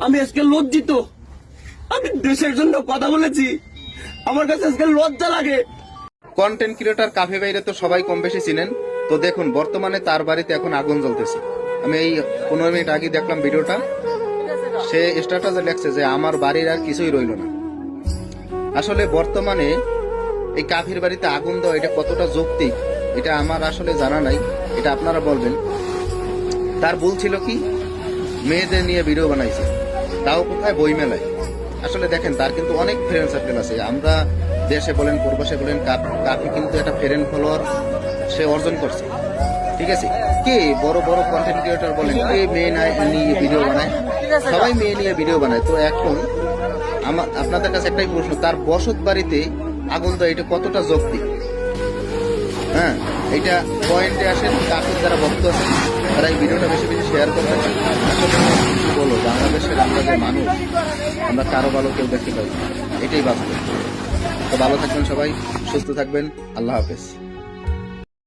আমি আজকে লজ্জিত। আমি দেশের জন্য কথা বলেছি। আমার কাছে আজকে লজ্জা লাগে। কন্টেন্ট ক্রিয়েটর কাফে বাইরে তো সবাই কম বেশি চিনেন। তো দেখুন, বর্তমানে তার বাড়িতে এখন আগুন জ্বলতেছে। আমি এই পনেরো মিনিট আগে দেখলাম ভিডিওটা। সে স্ট্যাটাসে লেখছে যে আমার বাড়ির আর কিছুই রইল না। আসলে বর্তমানে এই কাফির বাড়িতে আগুন দেওয়া এটা কতটা যৌক্তিক, এটা আমার আসলে জানা নাই। এটা আপনারা বলবেন। তার ভুল ছিল কি? মেয়েদের নিয়ে ভিডিও বানাইছে। তাও কোথায় বই মেলায় আসলে দেখেন, তার কিন্তু অনেক ফ্রেন্ড সার্কেল আছে। আমরা দেশে বলেন, পূর্বশে বলেন, কাপি কিন্তু একটা ফ্রেন্ড ফলোয়ার সে অর্জন করছে। ঠিক আছে? কে বড় বড় কন্টেন্ট ক্রিয়েটর বলেন, কে মেয়ে নিয়ে ভিডিও বানায়? সবাই মেয়ে নিয়ে ভিডিও বানায়। তো এখন আমার আপনাদের কাছে একটাই প্রশ্ন, তার বসত বাড়িতে আগুন দেওয়া এটা কতটা যৌক্তিক? হ্যাঁ এটা পয়েন্টে আসেন কাকুর যারা ভক্ত আছেন, তারা এই ভিডিওটা বেশি বেশি শেয়ার করবেন আমরা যে মানুষ, আমরা কারও ভালো কেউ দেখতে পাই এটাই বাস্তব। তো ভালো থাকবেন সবাই, সুস্থ থাকবেন। আল্লাহ হাফেজ।